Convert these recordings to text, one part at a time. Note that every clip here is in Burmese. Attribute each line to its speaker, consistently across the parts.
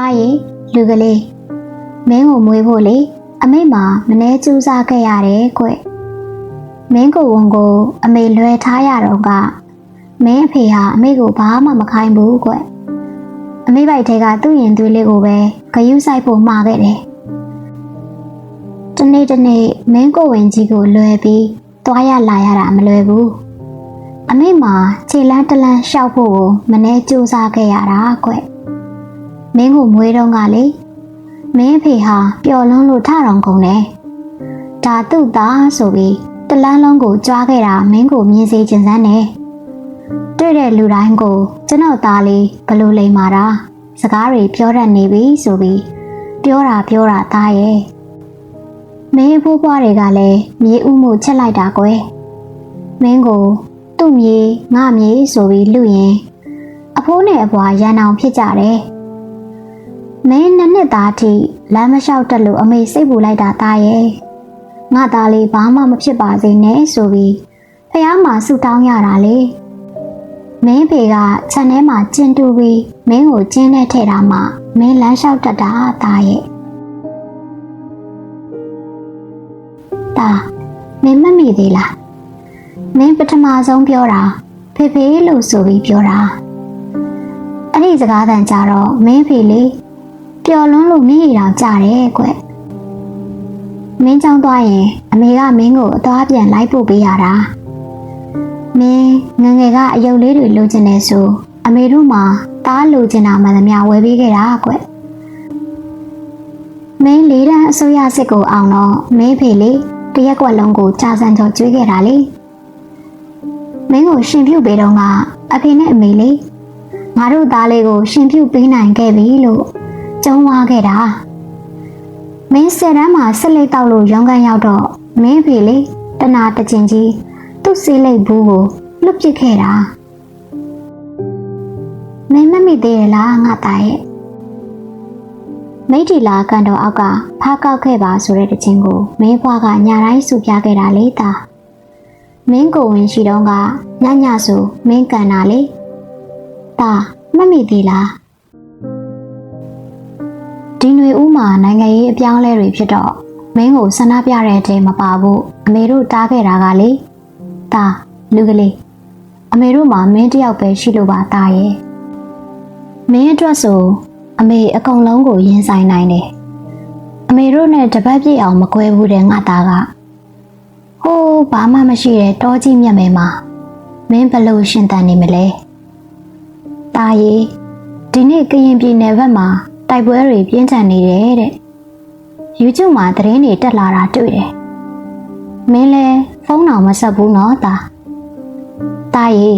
Speaker 1: ။တာရီလူကလေးမင်းကိုမွေးဖို့လေအမေမှာမနှဲကြိုးစားခဲ့ရတယ်ကွ။မင်းကိုဝန်ကို အမေလွယ်ထားရတော့ကမင်းအဖေဟာအမေကိုဘာမှမခိုင်းဘူးကွ။အမေဘိုက်ထဲကသူ့ရင်သွေးလေးကိုပဲဂယုဆိုင်ဖို့မှာခဲ့တယ်။တနေ့တနေ့မင်းကိုဝင်ကြီးကိုလွယ်ပြီးသွားရလာရတာမလွယ်ဘူး။အမေမှာခြေလန်းတလန်းရှောက်ဖို့ကိုမနှဲကြိုးစားခဲ့ရတာကွ။ မင်းကိုမွေးတော့ကလေမင်းအဖေဟာပျော်လွန်းလို့ထတော်ကုန်တယ်။ဒါသူ့သားဆိုပြီးတလန်းလုံးကိုကြွားခဲ့တာမင်းကိုမြင်စေချင်စမ်းတယ်။တွေ့တဲ့လူတိုင်းကိုကျွန်တော်သားလေးဘလို့လိမ်မာတာစကားတွေပြောတတ်နေပြီဆိုပြီးပြောတာပြောတာသားရဲ့မင်းအဖိုးပွားတွေကလည်းမြေဥမှုချက်လိုက်တာကွယ်မင်းကိုသူ့မြေငါမြေဆိုပြီးလူရင်အဖိုးနဲ့အပွားရန်အောင်ဖြစ်ကြတယ် မင်းနှစ်နှစ်သားထိလမ်းမလျှောက်တက်လို့အမေစိတ်ပူလိုက်တာသားရဲ့ငါသားလေးဘာမှမဖြစ်ပါစေနဲ့ဆိုပြီးဖះမှာဆူတောင်းရတာလေမင်းဖေကခြံထဲမှာကျင်းတူပြီးမင်းကိုကျင်းနဲ့ထဲ့တာမှမင်းလမ်းလျှောက်တက်တာသားရဲ့တာမင်းမမိသေးလားမင်းပထမဆုံးပြောတာဖေဖေလို့ဆိုပြီးပြောတာအဲ့ဒီစကားတန်ကြတော့မင်းဖေလေး ပျော်လွန်းလို့မိရအောင်ကြတယ်ကွမင်းကြောင်းသွားရင်အမေကမင်းကိုအသွားပြန်လိုက်ပို့ပေးရတာမင်းငယ်ငယ်ကအယုတ်လေးတွေလိုချင်နေဆိုအမေတို့မှာတားလိုချင်တာမှန်သမျှဝယ်ပေးခဲ့တာကွမင်းလေးတန်းအစိုးရစစ်ကိုအောင်တော့မင်းဖေလေးတရက်ကွက်လုံးကိုကြာစံကျော်ကျွေးခဲ့တာလေမင်းကိုရှင်ပြုတ်ပေးတော့ကအဖေနဲ့အမေလေးငါတို့သားလေးကိုရှင်ပြုတ်ပေးနိုင်ခဲ့ပြီလို့ ကျုံးသွားခဲ့တာမင်းဆယ်တန်းမှာဆက်လက်တောက်လို့ရောင်းကန်ရောက်တော့မင်းဖေလေးတနာတကျင်ကြီးသူ့စေးလိပ်ဘူးကိုလွတ်ပစ်ခဲ့တာမင်းမမိသေးရလားငါသားရဲ့မိတ်တီလာကန်တော်အောက်ကဖားကောက်ခဲ့ပါဆိုတဲ့တခြင်းကိုမင်းဘွားကညာတိုင်းစုပြခဲ့တာလေတာမင်းကိုဝင်ရှိတော့ကညညဆိုမင်းကန်တာလေတာမမိသေးလား ဒီຫນွေဦးမှာနိုင်ငံရေးအပြောင်းအလဲတွေဖြစ်တော့မင်းကိုဆန္ဒပြတဲ့အချိန်မပါဘူးအမေတို့တားခဲ့တာကလေတာလူကလေးအမေတို့မှာမင်းတယောက်ပဲရှိလို့ပါတာရဲ့မင်းအတွက်ဆိုအမေအကုန်လုံးကိုရင်ဆိုင်နိုင်တယ်အမေတို့နဲ့တပတ်ပြည့်အောင်မကွဲဘူးတဲ့ငါသားကဟိုးဘာမှမရှိတဲ့တောကြီးမြတ်မဲမှာမင်းဘလို့ရှင်တန်နေမလဲတာရီဒီနေ့ကရင်ပြည်နယ်ဘက်မှာ တိုက်ပွဲတွေပြင်းထန်နေတယ်တဲ့ YouTube မှာသတင်းတွေတက်လာတာတွေ့တယ်မင်းလဲဖုန်းတော်မဆက်ဘူးနော်တာတာရီ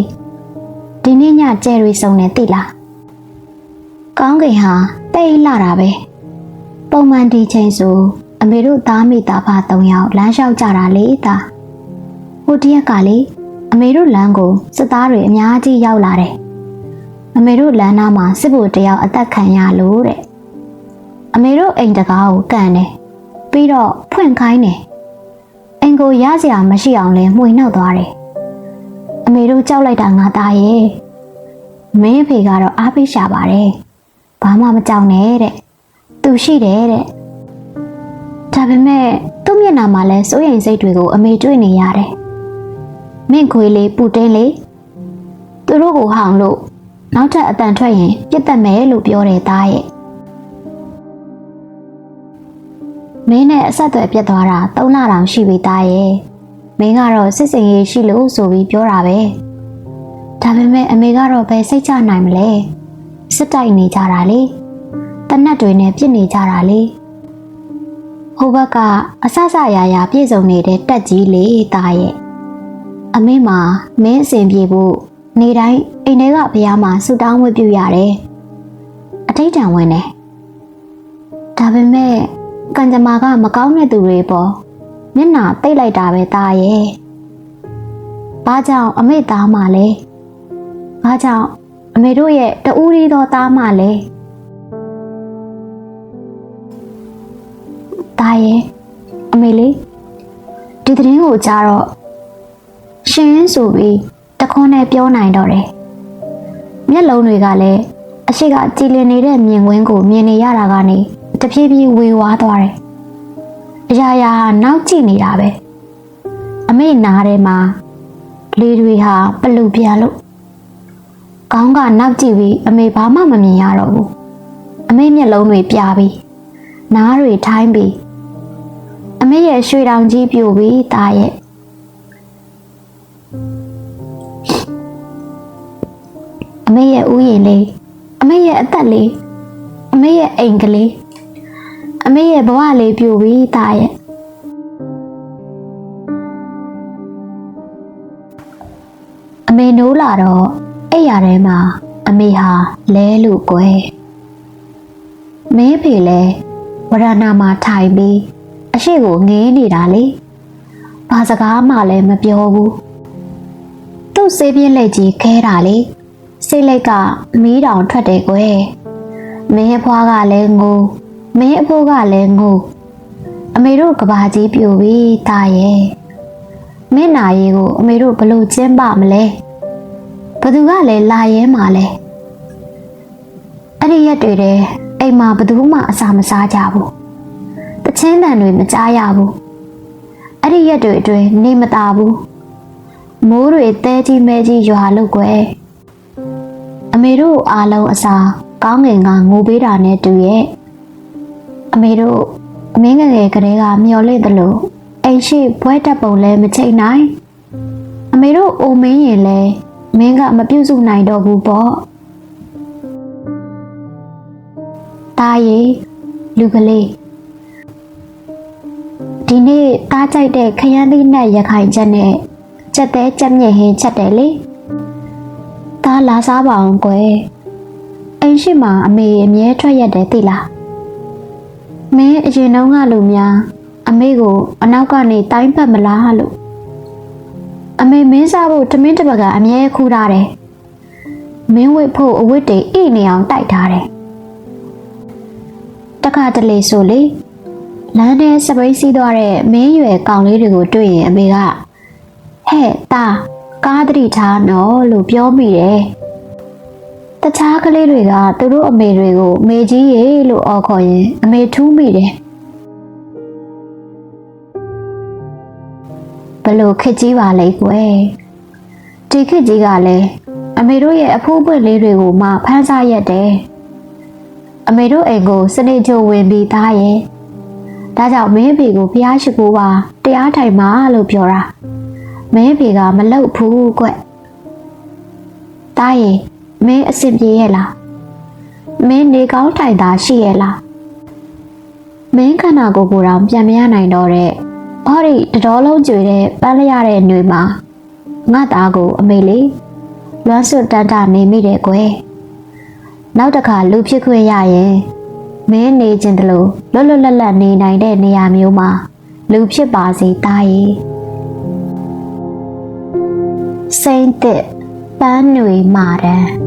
Speaker 1: ဒီနေ့ညကျဲရီစုံနေတိလားကောင်းကင်ဟာတိတ်လာတာပဲပုံမှန်ဒီချိန်ဆိုအမေတို့သားမိသားဖ၃ယောက်လမ်းလျှောက်ကြတာလေတာဟိုတရက်ကလေအမေတို့လမ်းကိုစစ်သားတွေအများကြီးရောက်လာတယ် အမေတို့လမ်းနားမှာစစ်ဗိုလ်တယောက်အသက်ခံရလို့တဲ့အမေတို့အိမ်တကားကိုကန်တယ်ပြီးတော့ဖွင့်ခိုင်းတယ်အိမ်ကိုရစရာမရှိအောင်လဲမှွေနှောက်သွားတယ်အမေတို့ကြောက်လိုက်တာငါသားရဲ့မင်းအဖေကတော့အားပေးရှာပါတယ်ဘာမှမကြောက်နဲ့တဲ့သူရှိတယ်တဲ့ဒါပေမဲ့သူ့မျက်နှာမှာလဲစိုးရိမ်စိတ်တွေကိုအမေတွေ့နေရတယ်မင့်ခွေလေးပူတင်းလေးသူတို့ကိုဟောင်လို့ နောက်ထပ်အတန်ထွက်ရင်ပြစ်တတ်မယ်လို့ပြောတယ်သားရဲ့မင်းနဲ့အဆက်အသွယ်ပြတ်သွားတာ၃လတောင်ရှိပြီသားရဲ့မင်းကတော့စစ်စင်ရေးရှိလို့ဆိုပြီးပြောတာပဲဒါပေမဲ့အမေကတော့ဘယ်စိတ်ချနိုင်မလဲစစ်တိုက်နေကြတာလေတနတ်တွေနဲ့ပြစ်နေကြတာလေဟိုဘက်ကအဆဆရာရာပြည့်စုံနေတဲ့တက်ကြီးလေတာရဲ့အမေမှာမင်းအစဉ်ပြေဖို့နေတိုင်း အိမ်ထဲကဘုရားမှာဆူတောင်းဝတ်ပြုရတယ်အထိတ်တန်ဝင်တယ်ဒါပေမဲ့ကံကြမ္မာကမကောင်းတဲ့သူတွေပေါ့မျက်နှာတိတ်လိုက်တာပဲတာရဲ့ဘာကြောင့်အမေသားမှလဲဘာကြောင့်အမေတို့ရဲ့တူးရီသောသားမလည်းတာရဲ့အမေလေးဒီသတင်းကိုကြားတော့ရှင်ဆိုပြီးတခွန်းနဲ့ပြောနိုင်တော့တယ် မျက်လုံးတွေကလည်းအရှိကကြည်လင်နေတဲ့မြင်ကွင်းကိုမြင်နေရတာကနေတဖြည်းဖြည်းဝေဝါးသွားတယ်အရာရာဟာနောက်ကျနေတာပဲအမေနားထဲမှာလေတွေဟာပလူပြန်လို့ကောင်းကနောက်ကြည့်ပြီးအမေဘာမှမမြင်ရတော့ဘူးအမေမျက်လုံးတွေပြာပြီးနားတွေထိုင်းပြီးအမေရဲ့ရွှေတောင်ကြီးပြိုပြီးตาရဲ့ အမေရဲ့ဥယျာဉ်လေးအမေရဲ့အသက်လေးအမေရဲ့အိမ်ကလေးအမေရဲ့ဘဝလေးပြိုပြီးตาရဲ့အမေနိုးလာတော့အဲ့ရထဲမှာအမေဟာလဲလို့ကွယ်မင်းဖေလဲဝရဏမှာထိုင်ပြီးအရှိကိုငေးနေတာလေဘာစကားမှလည်းမပြောဘူးသူ့စေးပြင်းလက်ကြီးခဲတာလေ စိတ်လိုက်ကမီးတောင်ထွက်တယ်ကွယ်မင်းအဖွားကလည်းငိုမင်းအဖိုးကလည်းငိုအမေတို့ကဘာကြီးပြိုပြီတာရဲ့မင်းနာရီကိုအမေတို့ဘလို့ကျင်းပမလဲဘသူကလည်းလာရဲမှာလဲအဲ့ဒီရက်တွေတည်းအိမ်မှာဘသူမှအစာမစားကြဘူးတချင်းတန်တွေမကြားရဘူးအဲ့ဒီရက်တွေအတွင်းနေမတာဘူးမိုးတွေတဲကြီးမဲကြီးရွာလို့ကွယ် မေတို့အားလုံးအစာကောင်းငင်ကငိုပေးတာနဲ့တူရဲ့အမေတို့အမင်းငယ်ငယ်ကလေးကမျော်လင့်တယ်လို့အိမ်ရှိဘွဲတက်ပုံလဲမချိန်နိုင်အမေတို့အိုမင်းရင်လဲမင်းကမပြုတ်စုနိုင်တော့ဘူးပေါ့တာရီလူကလေးဒီနေ့တားကြိုက်တဲ့ခရမ်းသီးနဲ့ရခိုင်ချက်နဲ့ချက်သေးချက်မြင့်ဟင်းချက်တယ်လေ တားလာစားပါအောင်ကွယ်အိမ်ရှိမှာအမေအမြဲထွက်ရက်တယ်သိလားမင်းအရင်တုန်းကလူများအမေကိုအနောက်ကနေတိုင်းပတ်မလားလို့အမေမင်းစားဖို့တမင်းတစ်ပတ်ကအမြဲခူးထားတယ်မင်းဝစ်ဖို့အဝတ်တွေအိနေအောင်တိုက်ထားတယ်တခါတလေဆိုလေလမ်းထဲစပိတ်စီးသွားတဲ့မင်းရွယ်ကောင်လေးတွေကိုတွေ့ရင်အမေကဟဲ့တာ ကားတတိထားနော်လို့ပြောမိတယ်တခြားကလေးတွေကသူတို့အမေတွေကိုမေကြီးရေလို့အော်ခေါ်ရင်အမေထူးမိတယ်ဘလို့ခက်ကြီးပါလေကွယ်ဒီခက်ကြီးကလည်းအမေတို့ရဲ့အဖိုးပွင့်လေးတွေကိုမှဖမ်းစားရက်တယ်အမေတို့အိမ်ကိုစနေချိုဝင်ပြီးသားရဲ့ဒါကြောင့်မင်းဖေကိုဖျားရှိခိုးပါတရားထိုင်ပါလို့ပြောတာ မင်းဖေကမလုပ်ဘူးကွတားရဲ့မင်းအဆင်ပြေရဲ့လားမင်းနေကောင်းထိုင်တာရှိရဲ့လားမင်းခန္ဓာကိုယ်ကိုယ်တော်ပြန်မရနိုင်တော့တဲ့ဟောဒီတတော်လုံးကျွေတဲ့ပန်းလျရတဲ့ຫນွေမှာငါသားကိုအမေလေးလွမ်းစွတ်တန်တာနေမိတယ်ကွယ်နောက်တစ်ခါလူဖြစ်ခွင့်ရရင်မင်းနေခြင်းတလို့လွတ်လွတ်လပ်လပ်နေနိုင်တဲ့နေရာမျိုးမှာလူဖြစ်ပါစေတားရဲ့ စိမ့်တဲ့ပန်းຫນွေမာတန်